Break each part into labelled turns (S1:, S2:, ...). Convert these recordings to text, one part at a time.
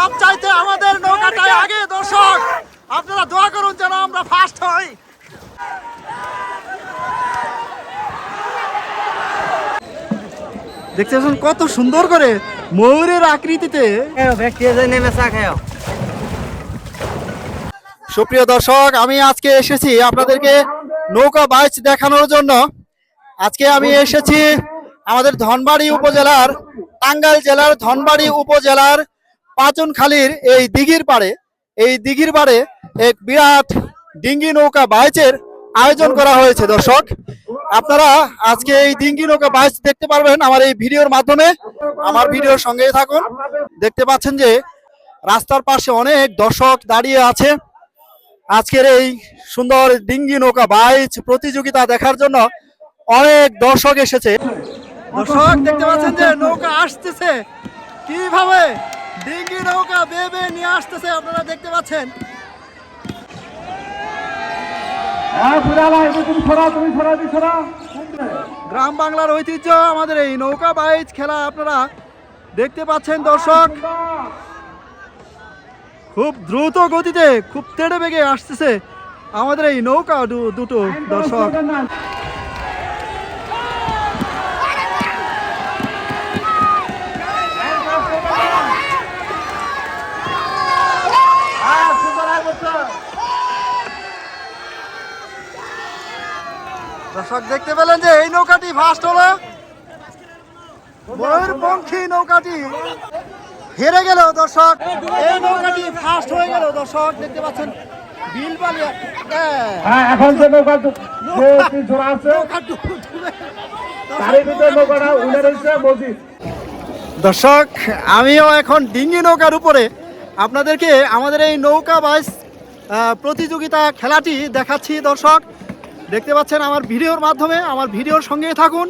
S1: সব চাইতে আমাদের নৌকাটাই আগে দর্শক। আপনারা দোয়া করুন যেন আমরা ফার্স্ট হই। দেখতে পাচ্ছেন কত সুন্দর করে ময়ূরের আকৃতিতে।
S2: খাও
S1: সুপ্রিয় দর্শক আমি আজকে এসেছি আপনাদেরকে নৌকা বাইচ দেখানোর জন্য। আজকে আমি এসেছি আমাদের ধনবাড়ি উপজেলার টাঙ্গাইল জেলার ধনবাড়ি উপজেলার পাচনখালীর এই দিঘির পাড়ে, এই দিঘির পাড়ে এক বিরাট ডিঙ্গি নৌকা বাইচের আয়োজন করা হয়েছে, দর্শক। আপনারা আজকে এই ডিঙ্গি নৌকা বাইচ দেখতে পারবেন আমার এই ভিডিওর মাধ্যমে। আমার ভিডিওর সঙ্গে থাকুন। দেখতে পাচ্ছেন যে রাস্তার পাশে অনেক দর্শক দাঁড়িয়ে আছে। আজকের এই সুন্দর ডিঙ্গি নৌকা বাইচ প্রতিযোগিতা দেখার জন্য অনেক দর্শক এসেছে। দর্শক, দেখতে পাচ্ছেন যে নৌকা আসতেছে। কীভাবে? ডিঙ্গি নৌকা বেয়ে বেয়ে নিয়ে আসতেছে আপনারা দেখতে পাচ্ছেন। গ্রাম বাংলার ঐতিহ্য আমাদের এই নৌকা বাইচ খেলা আপনারা দেখতে পাচ্ছেন দর্শক। খুব দ্রুত গতিতে খুব তেড়ে বেগে আসতেছে আমাদের এই নৌকা দুটো দর্শক। দর্শক দেখতে পেলেন যে এই নৌকাটি ফার্স্ট হলো। ময়ূরপঙ্খী নৌকাটি হেরে গেল দর্শক। এই নৌকাটি ফার্স্ট হয়ে গেল দর্শক দেখতে পাচ্ছেন
S3: হ্যাঁ এখন যে নৌকা দু- যে তিন ঝোড়া আছে তারই ভিতরে নৌকাটা উঠে রয়েছে মসজিদ
S1: দর্শক আমিও এখন ডিঙ্গি নৌকার উপরে আপনাদেরকে আমাদের এই নৌকা বাইস প্রতিযোগিতা খেলাটি দেখাচ্ছি দর্শক। দেখতে পাচ্ছেন আমার ভিডিওর মাধ্যমে, আমার ভিডিওর সঙ্গেই থাকুন।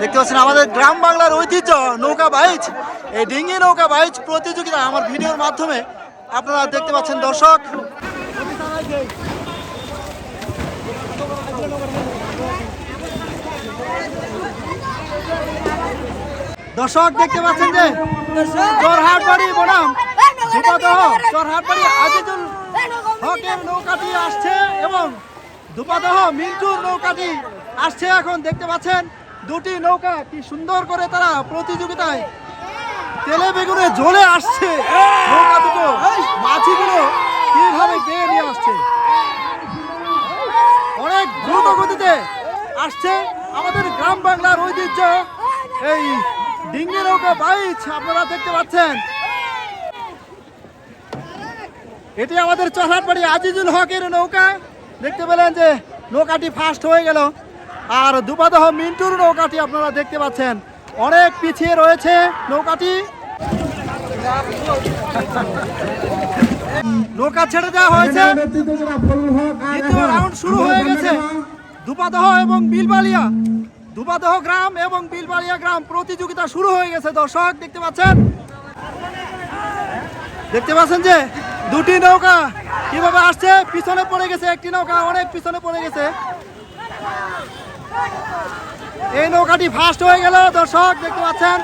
S1: দেখতে পাচ্ছেন আমাদের গ্রাম বাংলার ঐতিহ্য, নৌকা বাইচ। এই ডিঙ্গি নৌকা বাইচ প্রতিযোগিতা আমার ভিডিওর মাধ্যমে আপনারা দেখতে পাচ্ছেন দর্শক। দর্শক, দেখতে পাচ্ছেন যে চরহাট বাড়ি বনাম। চরহাট বাড়ি আজিজুল হকের নৌকাটি আসছে এবং দুপাদহ মিন্টুর নৌকাটি আসছে এখন, দেখতে পাচ্ছেন, দুটি নৌকা কি সুন্দর করে তারা প্রতিযোগিতায় তেলে বেগুনে জ্বলে আসছে। নৌকা দুটো মাছিগুলো কীভাবে বেয়ে নিয়ে আসছে? অনেক দ্রুত গতিতে আসছে আমাদের গ্রাম বাংলার ঐতিহ্য। এই ডিঙ্গি নৌকা বাইচ, আপনারা দেখতে পাচ্ছেন। এটি আমাদের চরহাটবাড়ি আজিজুল হকের নৌকা। দেখতে পেলেন যে নৌকাটি ফার্স্ট হয়ে গেল। আর দুপাদহ মিন্টুর নৌকাটি আপনারা দেখতে পাচ্ছেন। অনেক পিছিয়ে রয়েছে নৌকাটি। নৌকা ছেড়ে দেওয়া হয়েছে। দ্বিতীয় রাউন্ড শুরু হয়ে গেছে। দুপাদহ এবং বিলবালিয়া। দুপাদহ গ্রাম এবং বিলবালিয়া গ্রাম প্রতিযোগিতা শুরু হয়ে গেছে, দর্শক, দেখতে পাচ্ছেন? দেখতে পাচ্ছেন যে দুটি নৌকা কীভাবে আসছে? পিছনে পড়ে গেছে, একটি নৌকা অনেক পিছনে পড়ে গেছে। এই নৌকাটি ফার্স্ট হয়ে গেল, দর্শক দেখতে পাচ্ছেন।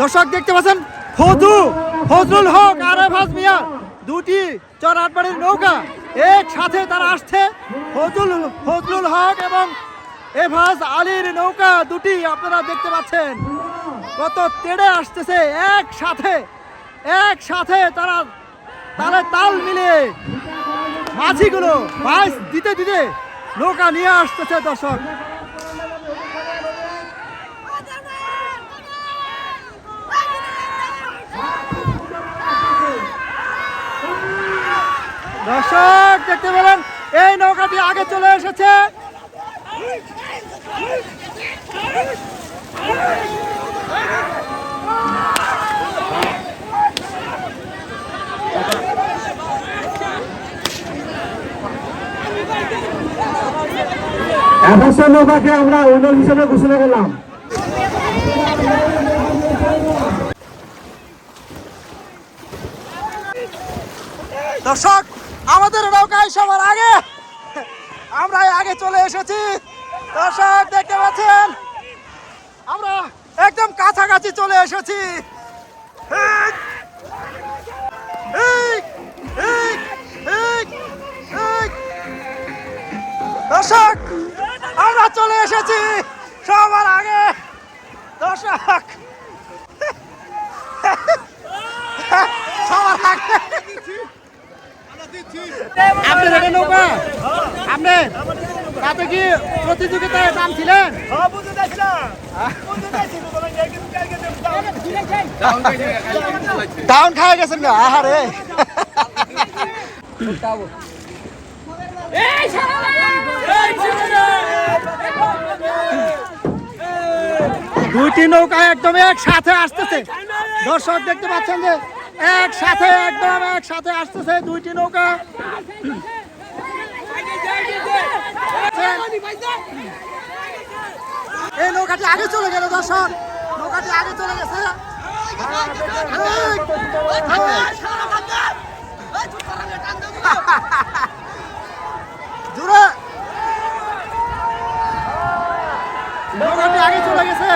S1: দর্শক দেখতে পাচ্ছেন, ফজু, ফজলুল হক আর মিয়া দুটি চরহাটবাড়ির নৌকা একসাথে তারা আসছে। ফজলুল ফজলুল হক এবং এফাজ আলীর নৌকা দুটি আপনারা দেখতে পাচ্ছেন। কত তেড়ে আসতেছে, একসাথে একসাথে তারা তালে তাল মিলিয়ে মাঝিগুলো বাইস দিতে দিতে নৌকা নিয়ে আসতেছে দর্শক। দর্শক, দেখতে পেলেন, এই নৌকাটি আগে চলে এসেছে।
S3: সে নৌকাকে আমরা উইনার হিসেবে ঘোষণা করলাম।
S1: দর্শক, আমাদের নৌকায় সবার আগে। আমরা আগে চলে এসেছি। দর্শক, দেখতে পাচ্ছেন? আমরা একদম কাছাকাছি চলে এসেছি। দর্শক, আমরা চলে এসেছি সবার আগে। দর্শক, সবার আগে। আপনি রেডে নৌকা? আপনি? তাতে কি প্রতিযোগিতায় নাম ছিলেন হ্যাঁ, ডাউন খায় গেছেন না আহারে। দুইটি নৌকা একদম একসাথে আসতেছে। দর্শক দেখতে পাচ্ছেন যে একসাথে একদম একসাথে আসতেছে দুইটি নৌকা এই নৌকাটি আগে চলে গেল দর্শক। নৌকাটি আগে চলে গেছে। জোরে নৌকাটি আগে চলে গেছে।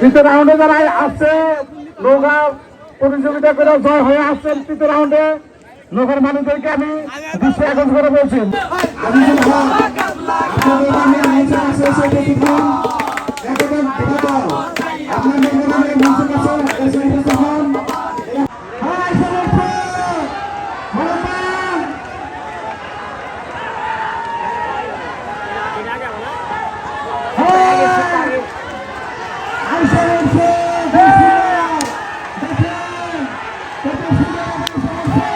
S3: তৃতীয় রাউন্ডে যারা আসছে নৌকা প্রতিযোগিতা করে জয় হয়ে আসছেন তৃতীয় রাউন্ডে নৌকার মানুষদেরকে আমি বিশ্ব আকর্ষণ করে বলছি আজিজুল হক, আপনাদের নামে আইসা আছে সেটা লিখুন। একেবারে ধন্যবাদ। আপনার মেহমানের মঞ্চের কাছে এসে উপস্থিত হন। হ্যাঁ, আইসা বলছে। মোহাম্মদ। হ্যাঁ। আইসা বলছে। দেখুন। দেখুন। কত সুন্দর আইসা বলছে।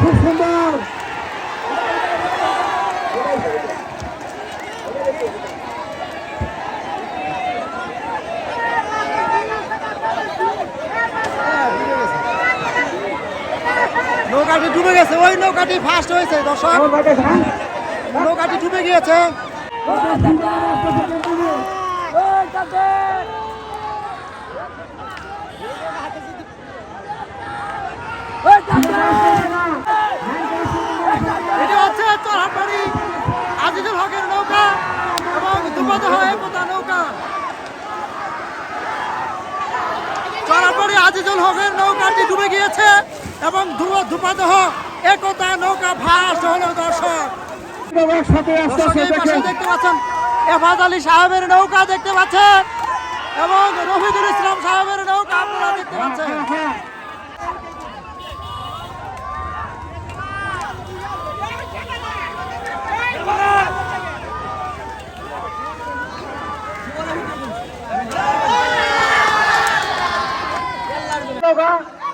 S3: খুব সুন্দর।
S1: নৌকাটি ডুবে গেছে ওই নৌকাটি ফার্স্ট হয়েছে দর্শক। নৌকাটি ডুবে গিয়েছে। এটি হচ্ছে চরহাটবাড়ি আজিজুল হকের নৌকা এবং দুপাদহ একতা নৌকা। চরহাটবাড়ি আজিজুল হকের নৌকাটি ডুবে গিয়েছে এবং দুপাদহ একতা নৌকা ভাস হলো দর্শক। দেখতে পাচ্ছেন এফাজ আলী সাহেবের নৌকা দেখতে পাচ্ছেন এবং রফিদুল ইসলাম সাহেবের নৌকা আপনারা দেখতে পাচ্ছেন
S3: ফাইনাল জোড়া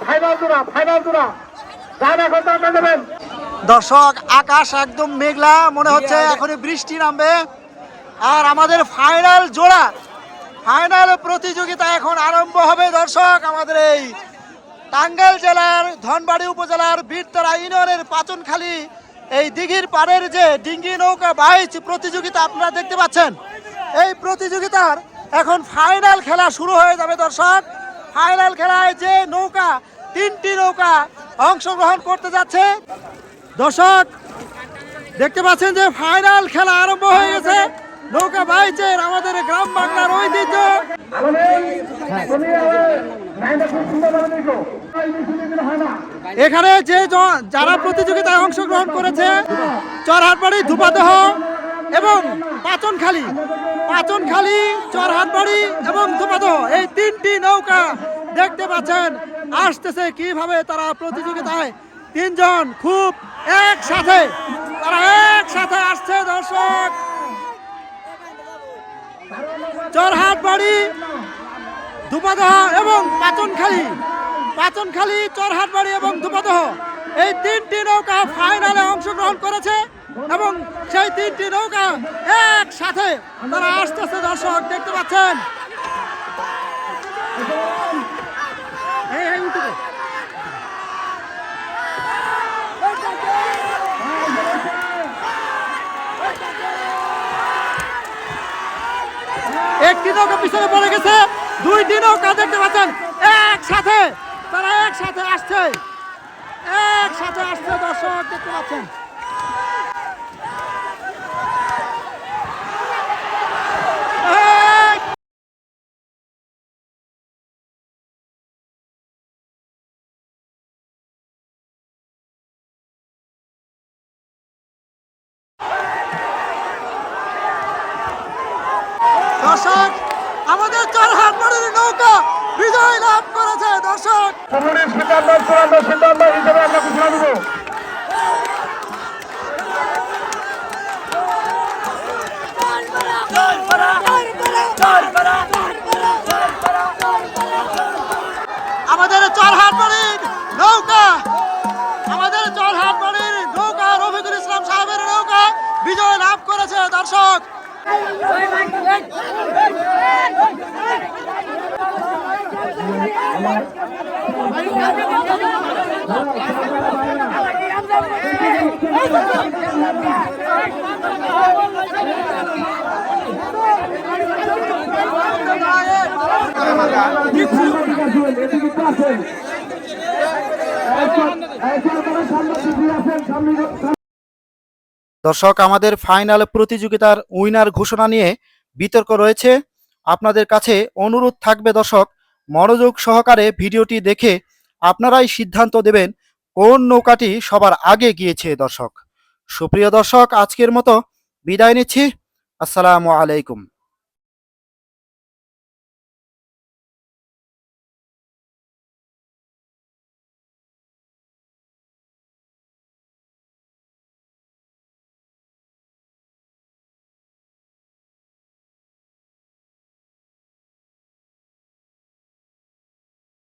S3: ফাইনাল জোড়া যান এখন দাম দেবেন
S1: দর্শক আকাশ একদম মেঘলা মনে হচ্ছে এখনই বৃষ্টি নামবে। আর আমাদের ফাইনাল জোড়া ফাইনাল প্রতিযোগিতা এখন আরম্ভ হবে দর্শক আমাদের এই টাঙ্গাইল জেলার ধনবাড়ি উপজেলার বীরতলা ইউনিয়নের পাচনখালী এই দিঘির পাড়ের যে ডিঙ্গি নৌকা বাইচ প্রতিযোগিতা আপনারা দেখতে পাচ্ছেন। এই প্রতিযোগিতার এখন ফাইনাল খেলা শুরু হয়ে যাবে দর্শক। ফাইনাল খেলায় যে নৌকা তিনটি নৌকা অংশগ্রহণ করতে যাচ্ছে। দর্শক, দেখতে পাচ্ছেন যে ফাইনাল খেলা আরম্ভ হয়ে গেছে। নৌকা বাইচের আমাদের গ্রাম বাংলার ঐতিহ্য। এখানে যে যারা প্রতিযোগিতায় অংশগ্রহণ করেছে, চরহাটবাড়ি, ধুপাদহ এবং পাচনখালী। পাচনখালী, চরহাটবাড়ি এবং ধুপাদহ, এই তিনটি নৌকা দেখতে পাচ্ছেন, আসতেছে কীভাবে তারা প্রতিযোগিতায়। তিনজন খুব একসাথে, তারা একসাথে আসছে দর্শক। চরহাটবাড়ি ধুপাদহ এবং পাচনখালী। পাচনখালী চরহাটবাড়ি এবং ধুপাদহ। এই তিনটি নৌকা ফাইনালে অংশগ্রহণ করেছে এবং সেই তিনটি নৌকা একসাথে তারা আসতেছে দর্শক, দেখতে পাচ্ছেন। একটি নৌকা পিছনে পড়ে গেছে দুইটি নৌকা দেখতে পাচ্ছেন। একসাথে, তারা একসাথে আসছে। একসাথে আসছে দর্শক, দেখতে পাচ্ছেন। আমাদের চার হাত বাড়ির নৌকা, আমাদের চার হাত বাড়ির নৌকা, রফিকুল ইসলাম সাহেবের নৌকা বিজয় লাভ করেছে দর্শক। দর্শক আমাদের ফাইনাল প্রতিযোগিতার উইনার ঘোষণা নিয়ে বিতর্ক রয়েছে। আপনাদের কাছে অনুরোধ থাকবে দর্শক মনোযোগ সহকারে ভিডিওটি দেখে আপনারাই সিদ্ধান্ত দেবেন কোন নৌকাটি সবার আগে গিয়েছে, দর্শক। সুপ্রিয় দর্শক, আজকের মতো বিদায় নিচ্ছি। আসসালামু আলাইকুম।